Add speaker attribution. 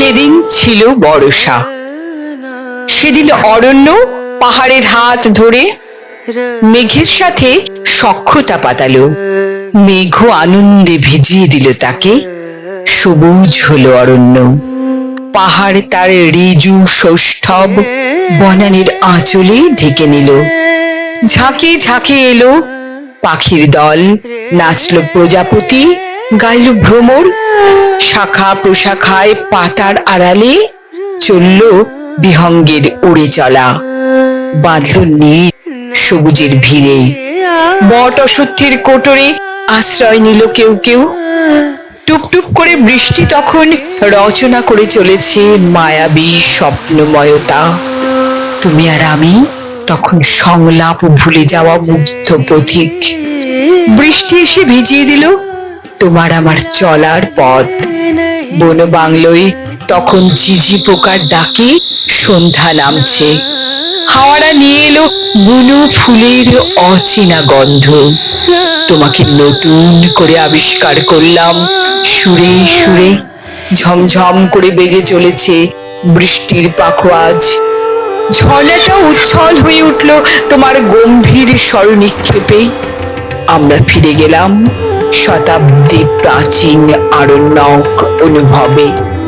Speaker 1: সেদিন ছিল বর্ষা। সেদিন অরণ্য পাহাড়ের হাত ধরে মেঘের সাথে সখ্যতা পাতালো। মেঘ আনন্দে ভিজিয়ে দিল তাকে। সবুজ হলো অরণ্য। পাহাড় তার রিজু সৌষ্ঠব বনানীর আঁচলে ঢেকে নিল। ঝাঁকে ঝাঁকে এলো পাখির দল, নাচলো প্রজাপতি, গাইল ভ্রমর শাখা প্রশাখায় পাতার আড়ালে চলল বিহঙ্গের উড়ে চলা। বাঁধল নীল সবুজের ভিড়ে। বট অসত্যের কোটরে আশ্রয় নিল কেউ কেউ। টুপটুপ করে বৃষ্টি তখন রচনা করে চলেছে মায়াবী স্বপ্নময়তা। তুমি আর আমি তখন সংলাপ ভুলে যাওয়া মুগ্ধ পথিক। বৃষ্টি এসে ভিজিয়ে দিল তোমার আমার চলার পথ। বন বাংলোয় তখন ঝিঝি পোকার ডাকে সন্ধ্যা নামছে। হাওয়ারা নিয়ে এলো বুনো ফুলের অচেনা গন্ধ। তোমাকে নতুন করে আবিষ্কার করলাম। সুরে সুরে ঝমঝম করে বেজে চলেছে বৃষ্টির পাখোয়াজ। ঝর্ণাটা উচ্ছল হয়ে উঠল তোমার গম্ভীর স্মরণিক্ষেপে আমরা ফিরে গেলাম শতাব্দী প্রাচীন আরণ্যক অনুভবে।